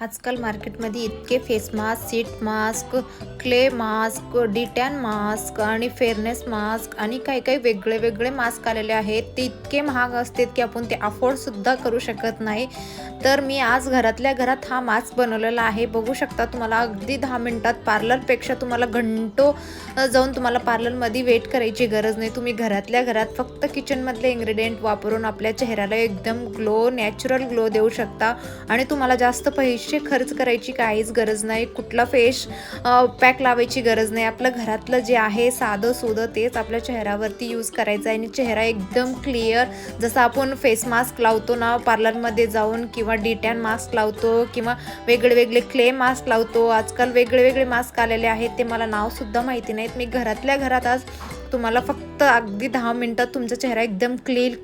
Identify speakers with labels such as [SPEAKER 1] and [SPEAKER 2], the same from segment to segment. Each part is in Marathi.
[SPEAKER 1] आजकाल मार्केटमध्ये इतके face mask sheet mask clay mask detan mask आणि फेअरनेस मास्क आणि काही काही वेगळे वेगळे मास्क आलेले आहेत. ते इतके महाग असतात की आपण ते अफोर्डसुद्धा करू शकत नाही. तर मी आज घरातल्या घरात हा मास्क बनवलेला आहे. बघू शकता तुम्हाला अगदी दहा मिनटात पार्लरपेक्षा तुम्हाला घंटो जाऊन तुम्हाला पार्लरमध्ये वेट करायची गरज नाही. तुम्ही घरातल्या घरात फक्त किचनमधले इन्ग्रेडियंट वापरून आपल्या चेहऱ्याला एकदम ग्लो नॅचरल ग्लो देऊ शकता. आणि तुम्हाला जास्त पैसे खर्च करायची काहीच गरज नाही. कुठला फेस पॅक लावायची गरज नाही. आपलं घरातलं जे आहे साधं सुधं तेच आपल्या चेहऱ्यावरती यूज करायचं आहे. आणि चेहरा एकदम क्लिअर जसं आपण फेस मास्क लावतो ना पार्लरमध्ये जाऊन किंवा डिटॅन मास्क लावतो किंवा वेगळे वेगळे क्ले मास्क लावतो. आजकाल वेगळे वेगळे मास्क आलेले आहेत ते मला नावसुद्धा माहिती नाहीत. मी घरातल्या घरात आज तुम्हाला फक्त अगदी दहा मिनटात तुमचा चेहरा एकदम क्लीन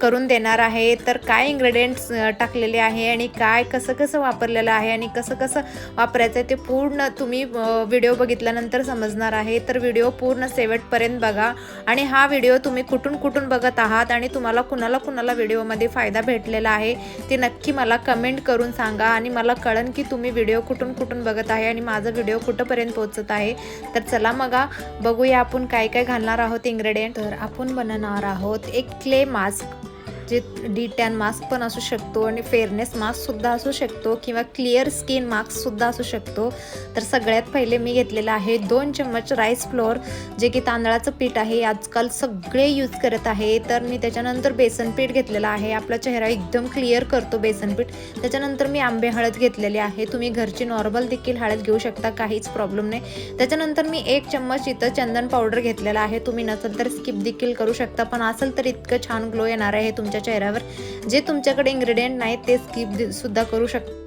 [SPEAKER 1] करून देणार आहे. तर काय इन्ग्रेडियंट्स टाकलेले आहे आणि काय कसं कसं वापरलेलं आहे आणि कसं कसं वापरायचं आहे ते पूर्ण तुम्ही व्हिडिओ बघितल्यानंतर समजणार आहे. तर व्हिडिओ पूर्ण शेवटपर्यंत बघा आणि हा व्हिडिओ तुम्ही कुठून कुठून बघत आहात आणि तुम्हाला कुणाला कुणाला व्हिडिओमध्ये फायदा भेटलेला आहे ते नक्की मला कमेंट करून सांगा आणि मला कळन की तुम्ही व्हिडिओ कुठून कुठून बघत आहे आणि माझा व्हिडिओ कुठंपर्यंत पोहोचत आहे. तर चला मग बघूया आपण काय काय घालणार आहोत इन्ग्रेडियंट तर आपण बनवणार आहोत एक क्ले मास्क जे डी टॅन मास्क पण असू शकतो आणि फेअरनेस मास्कसुद्धा असू शकतो किंवा क्लिअर स्किन मास्कसुद्धा असू शकतो. तर सगळ्यात पहिले मी घेतलेलं आहे दोन चम्मच राईस फ्लोअर जे की तांदळाचं पीठ आहे आजकाल सगळे यूज करत आहे. तर मी त्याच्यानंतर बेसन पीठ घेतलेलं आहे. आपला चेहरा एकदम क्लिअर करतो बेसन पीठ. त्याच्यानंतर मी आंबे हळद घेतलेली आहे. तुम्ही घरची नॉर्मल देखील हळद घेऊ शकता काहीच प्रॉब्लेम नाही. त्याच्यानंतर मी एक चम्मच इथं चंदन पावडर घेतलेला आहे. तुम्ही नसेल तर स्किप देखील करू शकता पण असेल तर इतकं छान ग्लो येणार आहे. तुमच्या चेहऱ्यावर जे तुमच्याकडे इन्ग्रेडियंट नाहीत ते स्किप सुद्धा करू शकता.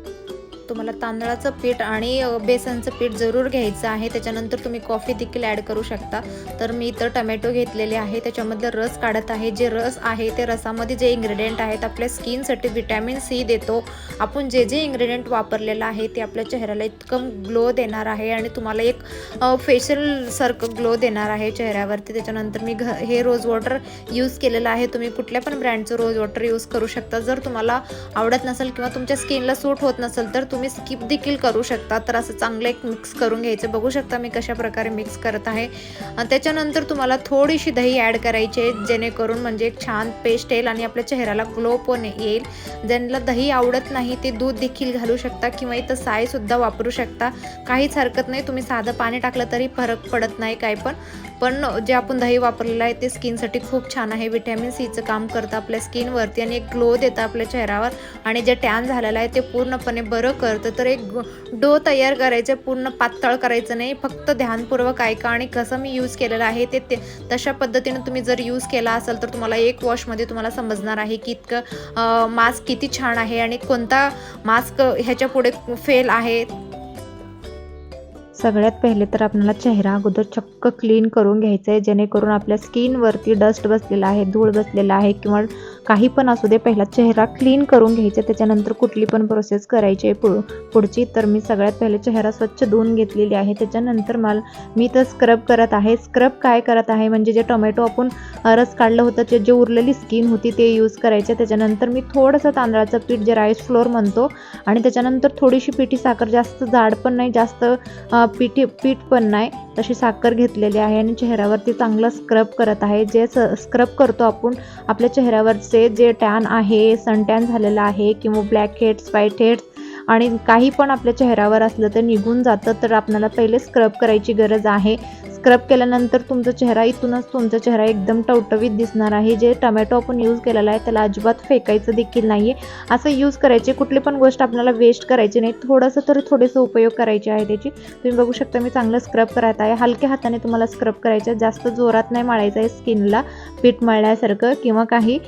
[SPEAKER 1] तुम्हाला तांदळाचं पीठ आणि बेसनचं पीठ जरूर घ्यायचं आहे. त्याच्यानंतर तुम्ही कॉफी देखील ॲड करू शकता. तर मी इतर टमॅटो घेतलेले आहे. त्याच्यामधलं रस काढत आहे. जे रस आहे ते रसामध्ये जे इन्ग्रेडियंट आहेत आपल्या स्किनसाठी विटॅमिन सी देतो. आपण जे जे इन्ग्रेडियंट वापरलेलं आहे ते आपल्या चेहऱ्याला इतकं ग्लो देणार आहे आणि तुम्हाला एक फेशियल सारखं ग्लो देणार आहे चेहऱ्यावरती. त्याच्यानंतर मी घ हे रोज वॉटर यूज केलेलं आहे. तुम्ही कुठल्या पण ब्रँडचं रोज वॉटर यूज करू शकता. जर तुम्हाला आवडत नसेल किंवा तुमच्या स्किनला सूट होत नसेल तर तुम्ही स्किप देखील करू शकता. तर असं चांगलं एक मिक्स करून घ्यायचं. बघू शकता मी कशा प्रकारे मिक्स करत आहे. त्याच्यानंतर तुम्हाला थोडीशी दही ॲड करायची आहे जेणेकरून म्हणजे एक छान पेस्ट येईल आणि आपल्या चेहऱ्याला ग्लो पण येईल. ज्यांना दही आवडत नाही ते दूध देखील घालू शकता किंवा इथं सायसुद्धा वापरू शकता. काहीच हरकत नाही. तुम्ही साधं पाणी टाकलं तरी फरक पडत नाही काय पण. पण जे आपण दही वापरलेलं आहे ते स्किनसाठी खूप छान आहे. व्हिटॅमिन सीचं काम करतं आपल्या स्किनवरती आणि एक ग्लो देतं आपल्या चेहऱ्यावर. आणि जे टॅन झालेलं आहे ते पूर्णपणे बरं करतं. तर एक डो तयार करायचं पूर्ण पातळ करायचं नाही. फक्त ध्यानपूर्वक ऐका आणि कसं मी यूज केलेलं आहे ते ते तशा पद्धतीनं तुम्ही जर यूज केला असेल तर तुम्हाला एक वॉशमध्ये तुम्हाला समजणार आहे की इतकं मास्क किती छान आहे आणि कोणता मास्क ह्याच्या पुढे फेल आहे.
[SPEAKER 2] सगळ्यात पहिले तर आपल्याला चेहरा अगोदर चक्क क्लीन करून घ्यायचं आहे जेणेकरून आपल्या स्किनवरती डस्ट बसलेला आहे धूळ बसलेला आहे किंवा काही पण असू दे पहिला चेहरा क्लीन करून घ्यायचा त्याच्यानंतर कुठली पण प्रोसेस करायची आहे पुढ पुढची तर मी सगळ्यात पहिले चेहरा स्वच्छ धुवून घेतलेली आहे. त्याच्यानंतर मला मी तर स्क्रब करत आहे. स्क्रब काय करत आहे? म्हणजे जे टोमॅटो आपण रस काढलं होतं जे जे उरलेली स्किन होती ते यूज करायचे. त्याच्यानंतर मी थोडंसं तांदळाचं पीठ जे राईस फ्लोअर म्हणतो आणि त्याच्यानंतर थोडीशी पिठी साखर जास्त जाड पण नाही जास्त पिठी पीठ पण नाही. तशी साखर घेतलेली आहे आणि चेहऱ्यावरती चांगलं स्क्रब करत आहे. जे स स्क्रब करतो आपण आपल्या चेहऱ्यावरचे जे टॅन आहे सन टॅन झालेलं आहे किंवा ब्लॅक हेड्स व्हाईट हेड्स आणि काही पण आपल्या चेहऱ्यावर असलं तर निघून जातं तर आपल्याला पहिले स्क्रब करायची गरज आहे. स्क्रब केल्यानंतर तुमचा चेहरा इथूनच तुमचा चेहरा एकदम टवटवीत दिसणार आहे. जे टमॅटो आपण यूज केलेला आहे त्याला अजिबात फेकायचं देखील नाही आहे असं यूज करायचे कुठली पण गोष्ट आपल्याला वेस्ट करायची नाही. थोडंसं तरी थोडेसं उपयोग करायचे आहे त्याची. तुम्ही बघू शकता मी चांगलं स्क्रब करत आहे. हलक्या हाताने तुम्हाला स्क्रब करायचं आहे. जास्त जोरात नाही माळायचं आहे स्किनला पीठ मळल्यासारखं किंवा काही.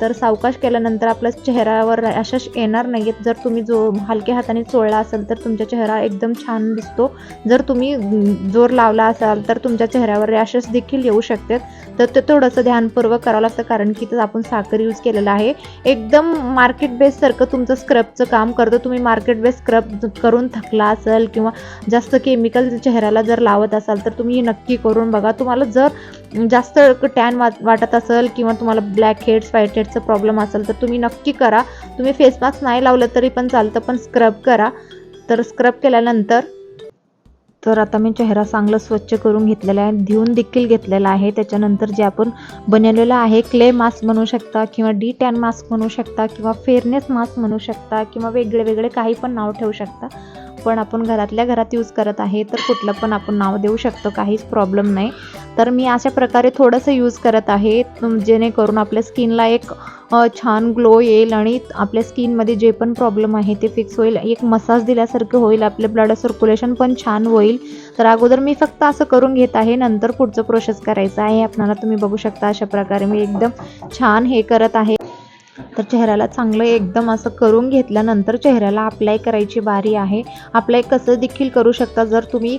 [SPEAKER 2] तर सावकाश केल्यानंतर आपला चेहऱ्यावर अशा येणार नाही आहेत जर तुम्ही जो हलक्या हाताने चोळला असेल तर तुमचा चेहरा एकदम छान दिसतो. जर तुम्ही जोर लावला असाल तर तर तुमच्या चेहऱ्यावर रॅशेस देखील येऊ शकतात. तर ते थोडंसं ध्यानपूर्वक करावं लागतं कारण की तर आपण साखर यूज केलेलं आहे. एकदम मार्केट बेससारखं तुमचं स्क्रबचं काम करतं. तुम्ही मार्केट बेस स्क्रब करून थकला असेल किंवा जास्त केमिकल चेहऱ्याला जर लावत असाल तर तुम्ही नक्की करून बघा. तुम्हाला जर जास्त टॅन वाट वाटत असेल किंवा तुम्हाला ब्लॅक हेड्स व्हाईट हेड्सचा प्रॉब्लेम असेल तर तुम्ही नक्की करा. तुम्ही फेस मास्क नाही लावलं तरी पण चालतं पण स्क्रब करा. तर स्क्रब केल्यानंतर तर आता मी चेहरा चांगलं स्वच्छ करून घेतलेला आहे धुवून देखील घेतलेला आहे. त्याच्यानंतर जे आपण बनवलेलं आहे क्ले मास्क म्हणू शकता किंवा डी टॅन मास्क म्हणू शकता किंवा फेअरनेस मास्क म्हणू शकता किंवा वेगळे वेगळे काही पण नाव ठेवू शकता. पण आपण घरातल्या घरात यूज करत आहे तर कुठलं पण आपण नाव देऊ शकतो काहीच प्रॉब्लेम नाही. तर मी अशा प्रकारे थोडंसं यूज करत आहे जेणेकरून आपल्या स्किनला एक छान ग्लो येईल आणि आपल्या स्किनमध्ये जे पण प्रॉब्लेम आहे ते फिक्स होईल. एक मसाज दिल्यासारखं होईल आपलं ब्लड सर्क्युलेशन पण छान होईल. तर अगोदर मी फक्त असं करून घेत आहे नंतर पुढचं प्रोसेस करायचं आहे. आपणाला तुम्ही बघू शकता अशा प्रकारे मी एकदम छान हे करत आहे. तर चेहऱ्याला चांगलं एकदम असं करून घेतल्यानंतर चेहऱ्याला अप्लाय करायची बारी आहे. अप्लाय कसं देखील करू शकता? जर तुम्ही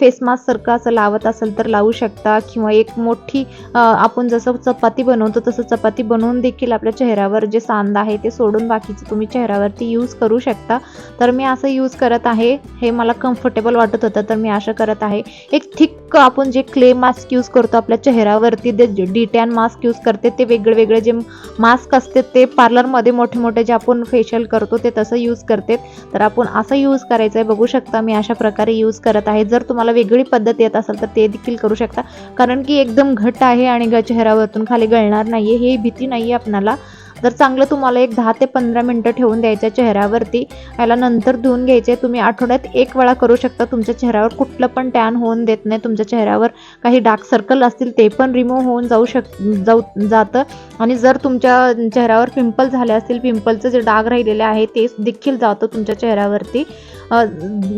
[SPEAKER 2] फेस मास्कसारखं असं लावत असेल तर लावू शकता किंवा एक मोठी आपण जसं चपाती बनवतो तसं चपाती बनवून देखील आपल्या चेहऱ्यावर जे सांद आहे ते सोडून बाकीचं तुम्ही चेहऱ्यावरती यूज करू शकता. तर मी असं यूज करत आहे. हे मला कम्फर्टेबल वाटत होतं तर मी असं करत आहे. एक थिक आपण जे क्ले मास्क यूज करतो आपल्या चेहऱ्यावरती जे डिटॅन मास्क यूज करते ते वेगळे वेगळे जे मास्क असते ते पार्लरमध्ये मोठे मोठे जे आपण फेशियल करतो ते तसं यूज करते. तर आपण असं यूज करायचं आहे बघू शकता मी अशा प्रकारे यूज करत आहे. जर तुम्हाला वेगळी पद्धत येत असेल तर ते देखील करू शकता. कारण की एकदम घट्ट आहे आणि ग चेहऱ्यावरतून खाली गळणार नाही आहे हे भीती नाही आहे आपणाला. तर चांगलं तुम्हाला एक दहा ते पंधरा मिनटं ठेवून द्यायच्या चेहऱ्यावरती याला नंतर धुवून घ्यायचे तुम्ही आठवड्यात एक वेळा करू शकता तुमच्या चेहऱ्यावर. कुठलं पण टॅन होऊन देत नाही तुमच्या चेहऱ्यावर. काही डार्क सर्कल असतील ते पण रिमूव्ह होऊन जाऊ शक जाऊ जातं. आणि जर तुमच्या चेहऱ्यावर पिंपल झाले असतील पिंपलचं जे डाग राहिलेले आहे ते देखील जातं तुमच्या चेहऱ्यावरती.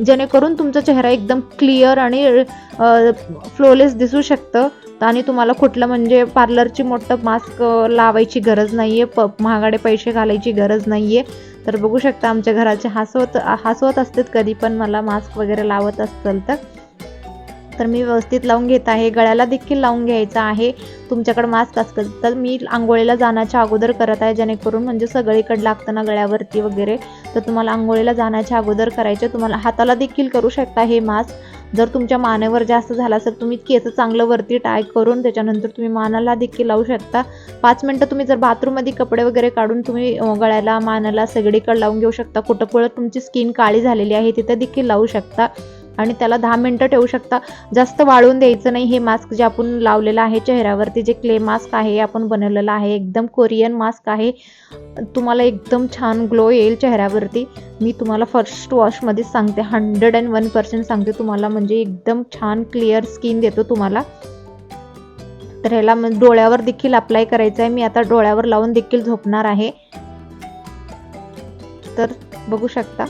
[SPEAKER 2] जेणेकरून तुमचा चेहरा एकदम क्लिअर आणि फ्लोलेस दिसू शकतं. आणि तुम्हाला कुठलं म्हणजे पार्लरची मोठं मास्क लावायची गरज नाही आहे प महागाडे पैसे घालायची गरज नाही आहे तर बघू शकता आमच्या घराचे हसवत हसवत असतात कधी पण मला मास्क वगैरे लावत असेल तर. तर मी व्यवस्थित लावून घेत आहे. गळ्याला देखील लावून घ्यायचा आहे. तुमच्याकडे मास्क असेल तर मी आंघोळीला जाण्याच्या अगोदर करत आहे. जेणेकरून म्हणजे सगळीकडे लागतं ना गळ्यावरती वगैरे. तर तुम्हाला आंघोळीला जाण्याच्या अगोदर करायचे तुम्हाला हाताला देखील करू शकता हे मास्क जर तुमच्या मानेवर जास्त झाला असेल तुम्ही केस चांगलं वरती टाय करून त्याच्यानंतर तुम्ही मानाला देखील लावू शकता. पाच मिनटं तुम्ही जर बाथरूममध्ये कपडे वगैरे काढून तुम्ही गळ्याला मानाला सगळीकडे लावून घेऊ शकता. कुठं कुठं तुमची स्किन काळी झालेली आहे तिथं देखील लावू शकता. आणि त्याला दहा मिनटं ठेवू शकता. जास्त वाळून द्यायचं नाही. हे मास्क जे आपण लावलेलं आहे चेहऱ्यावरती जे क्ले मास्क आहे हे आपण बनवलेलं आहे एकदम कोरियन मास्क आहे. तुम्हाला एकदम छान ग्लो येईल चेहऱ्यावरती. मी तुम्हाला फर्स्ट वॉशमध्येच सांगते हंड्रेड अँड वन पर्सेंट सांगते तुम्हाला. म्हणजे एकदम छान क्लिअर स्किन देतो तुम्हाला. तर ह्याला मग डोळ्यावर देखील अप्लाय करायचं आहे. मी आता डोळ्यावर लावून देखील झोपणार आहे. तर बघू शकता.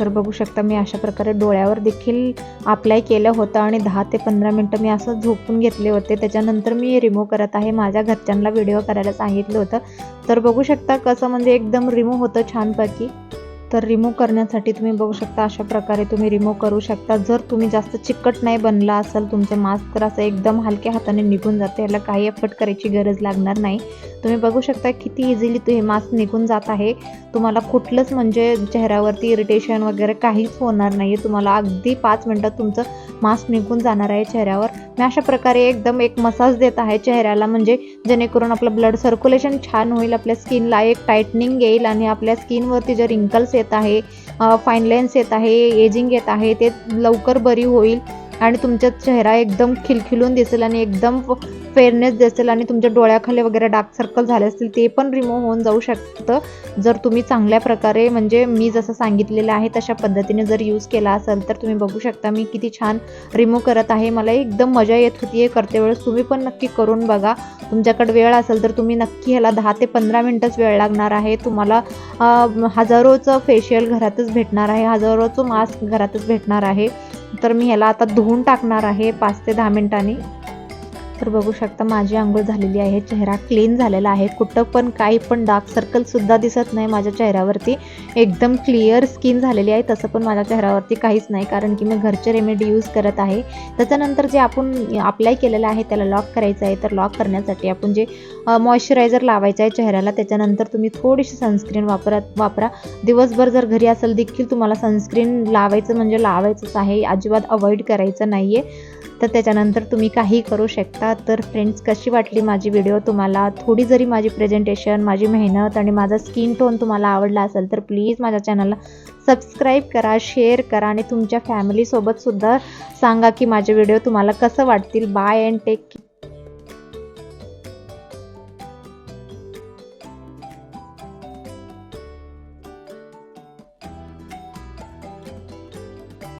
[SPEAKER 2] तर बघू शकता मी अशा प्रकारे डोळ्यावर देखील अप्लाय केलं होतं आणि दहा ते पंधरा मिनटं मी असं झोपून घेतले होते. त्याच्यानंतर मी रिमूव्ह करत आहे. माझ्या घरच्यांना व्हिडिओ करायला सांगितलं होतं. तर बघू शकता कसं म्हणजे एकदम रिमूव्ह होतं छानपैकी. तर रिमूव्ह करण्यासाठी तुम्ही बघू शकता अशा प्रकारे तुम्ही रिमूव्ह करू शकता. जर तुम्ही जास्त चिकट नाही बनला असेल तुमचं मास्क तर असं एकदम हलक्या हाताने निघून जाते. याला काही एफर्ट करायची गरज लागणार नाही. तुम्ही बघू शकता किती इझिली हे मास्क निघून जात आहे. तुम्हाला कुठलंच म्हणजे चेहऱ्यावरती इरिटेशन वगैरे काहीच होणार नाही आहे तुम्हाला अगदी पाच मिनटात तुमचं मास्क निघून जाणार आहे चेहऱ्यावर. मी अशा प्रकारे एकदम एक मसाज देत आहे चेहऱ्याला. म्हणजे जेणेकरून आपलं ब्लड सर्क्युलेशन छान होईल आपल्या स्किनला एक टायटनिंग येईल आणि आपल्या स्किनवरती जे रिंकल्स येत आहे फाईन लाईन्स येत आहे एजिंग येत आहे ते लवकर बरी होईल. आणि तुमचा चेहरा एकदम खिलखिलून दिसेल आणि एकदम फेअरनेस दिसेल आणि तुमच्या डोळ्याखाली वगैरे डार्क सर्कल झाले असतील ते पण रिमूव्ह होऊन जाऊ शकतं. जर तुम्ही चांगल्या प्रकारे म्हणजे मी जसं सांगितलेलं आहे तशा पद्धतीने जर यूज केला असेल तर तुम्ही बघू शकता मी किती छान रिमूव्ह करत आहे. मला एकदम मजा येत होती आहे करते वेळेस. तुम्ही पण नक्की करून बघा. तुमच्याकडे वेळ असेल तर तुम्ही नक्की ह्याला दहा ते पंधरा मिनटंच वेळ लागणार आहे. तुम्हाला हजारोचं फेशियल घरातच भेटणार आहे. हजारोचं मास्क घरातच भेटणार आहे. तर मी ह्याला आता धुवून टाकणार आहे पाच ते दहा मिनिटांनी. तर बघू शकता माझी आंघोळ झालेली आहे चेहरा क्लीन झालेला आहे. कुठं पण काही पण डार्क सर्कलसुद्धा दिसत नाही माझ्या चेहऱ्यावरती. एकदम क्लिअर स्किन झालेली आहे तसं पण माझ्या चेहऱ्यावरती काहीच नाही कारण की मी घरचे रेमेडी यूज करत आहे. त्याच्यानंतर जे आपण अप्लाय केलेलं आहे त्याला लॉक करायचं आहे. तर लॉक करण्यासाठी आपण जे मॉइश्चरायझर लावायचं आहे चेहऱ्याला त्याच्यानंतर तुम्ही थोडीशी सनस्क्रीन वापरत वापरा. दिवसभर जर घरी असेल देखील तुम्हाला सनस्क्रीन लावायचं म्हणजे लावायचंच आहे. अजिबात अवॉइड करायचं नाही आहे तर त्याच्यानंतर तुम्ही काही करू शकता. तर फ्रेंड्स कशी वाटली माझी व्हिडिओ तुम्हाला थोडी जरी माझी प्रेझेंटेशन माझी मेहनत आणि माझा स्किन टोन तुम्हाला आवडला असेल तर प्लीज माझ्या चॅनलला सबस्क्राईब करा शेअर करा आणि तुमच्या फॅमिलीसोबतसुद्धा सांगा की माझे व्हिडिओ तुम्हाला कसं वाटतील. Bye and take